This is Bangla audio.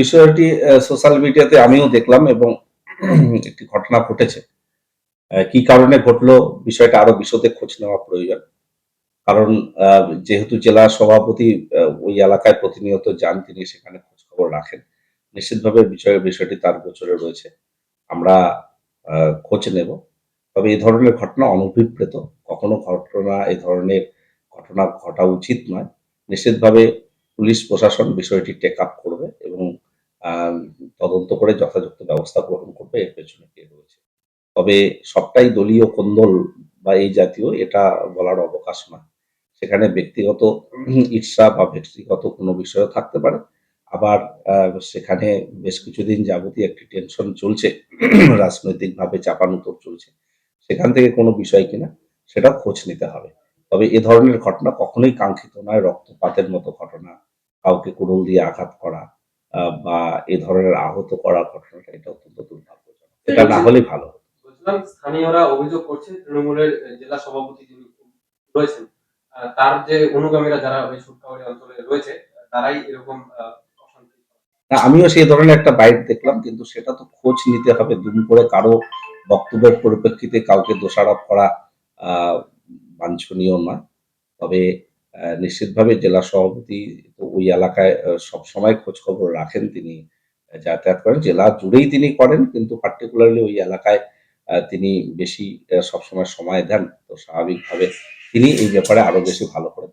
বিষয়টি সোশ্যাল মিডিয়াতে আমিও দেখলাম এবং একটি ঘটনা ঘটেছে। কি কারণে ঘটলো বিষয়টা আরও বিশদে খোঁজ নেওয়া প্রয়োজন। কারণ যেহেতু জেলা সভাপতি ওই এলাকায় প্রতিনিয়ত যান, তিনি সেখানে খোঁজ খবর রাখেন। নিশ্চিতভাবে বিষয়, বিষয়টি তার গোচরে রয়েছে। আমরা খোঁজ নেব। তবে এই ধরনের ঘটনা অনভিপ্রেত। কখনো ঘটনা এই ধরনের ঘটনা ঘটা উচিত নয়। নিশ্চিতভাবে পুলিশ, প্রশাসন বিষয়টি টেক আপ করবে এবং তদন্ত করে যথাযথ ব্যবস্থা গ্রহণ করবে, এর পেছনে কে রয়েছে। তবে সবটাই দলীয় কোন্দল বা এই জাতীয়, এটা বলার অবকাশ নয় সেখানে ব্যক্তিগত ঈর্ষা বা ব্যক্তিগত কোনো বিষয় থাকতে পারে। আবার সেখানে বেশ কিছুদিন যাবতীয় একটি টেনশন চলছে, রাজনৈতিকভাবে চাপানুতর চলছে। সেখান থেকে কোনো বিষয় কিনা সেটা খোঁজ নিতে হবে। তবে এ ধরনের ঘটনা কখনোই কাঙ্ক্ষিত নয়, রক্তপাতের মতো ঘটনা, কাউকে কুড়ুল দিয়ে আঘাত করা বা এ ধরনের আহত করা ঘটনাটা এটা অত্যন্ত দুর্ভাগ্যজনক। এটা না হলেই ভালো। বলছিলাম স্থানীয়রা অভিযোগ করছে তৃণমূলের জেলা সভাপতি যিনি রয়েছেন তার যে অনুগামীরা যারা ওই সুটকাওয়াড়ি অঞ্চলে রয়েছে তারাই এরকম আমিও সেই ধরনের একটা বাইট দেখলাম কিন্তু সেটা তো খোঁজ নিতে হবে দুম করে কারও বক্তব্যের পরিপ্রেক্ষিতে কাউকে দোষারোপ করা আহ, বাঞ্ছনীয় নয়। তবে নিশ্চিতভাবে জেলা সভাপতি তো ওই এলাকায় সবসময় খোঁজখবর রাখেন তিনি যাতায়াত করেন জেলা জুড়েই তিনি করেন, কিন্তু পার্টিকুলারলি ওই এলাকায় তিনি বেশি সবসময় সময় দেন তো স্বাভাবিকভাবে তিনি এই ব্যাপারে আরও বেশি ভালো করে।